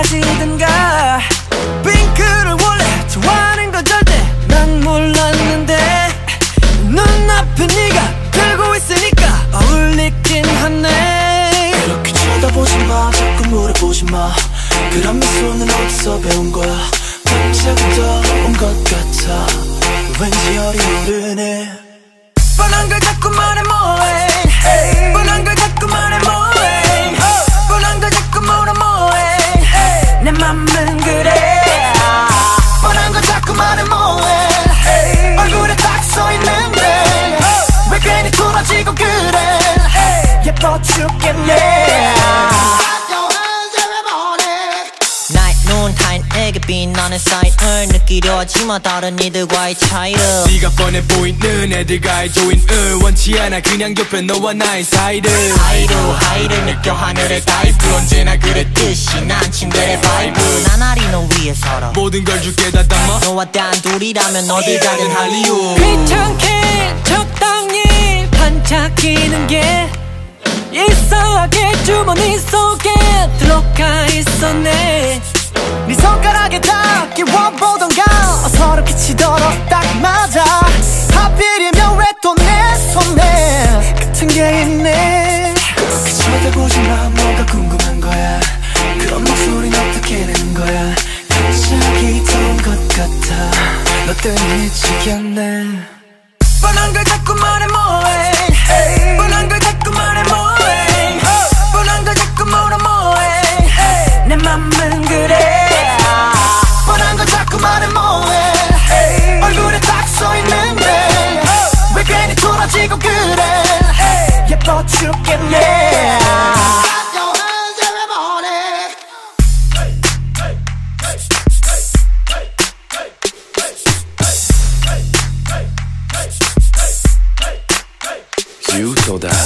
사라지든가. 핑크를 원래 좋아하는 건 절대 난 몰랐는데 눈앞에 네가 들고 있으니까 어울리긴 하네. 그렇게 쳐다보지 마 자꾸 물어보지 마. 그런 미소는 어디서 배운 거야? 밤새부터 온 것 같아. 왠지 열이 오르네. 예뻐 죽겠네. 나의 눈 타인에게 빛나는 사인을 느끼려 하지만 다른 이들과의 차이를. 네가 뻔해 보이는 애들과의 조인을 원치 않아 그냥 옆에 너와 나의 사이를. 하이루 하이를 느껴 하늘의 다이브 언제나 그랬듯이 난 침대의 바이브. 나날이 너 위에 서러. 모든 걸 줄게 다 담아. 너와 단둘이라면 어딜 가든 할리우드. 귀찮게 적당히 반짝이는 게 이상하게 주머니 속에 들어가 있었네. 네 손가락에 닿기 원보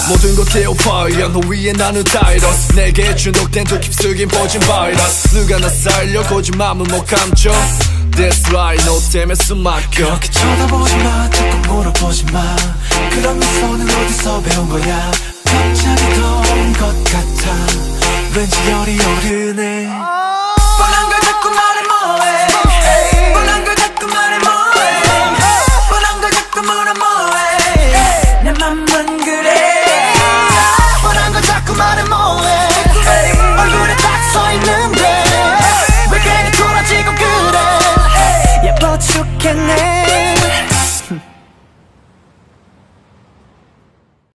모든 것 태워버려 너 위에 나는 다이러스. 내게 중독된 두 깊숙이 퍼진 바이러스 누가 나 살려? 거짓말은 못 감춰. That's right. 너 때문에 숨 막혀. 그렇게 쳐다보지 마. 자꾸 물어보지 마. 그런 미소는 어디서 배운 거야? 갑자기 더운 것 같아. 왠지 열이 오르네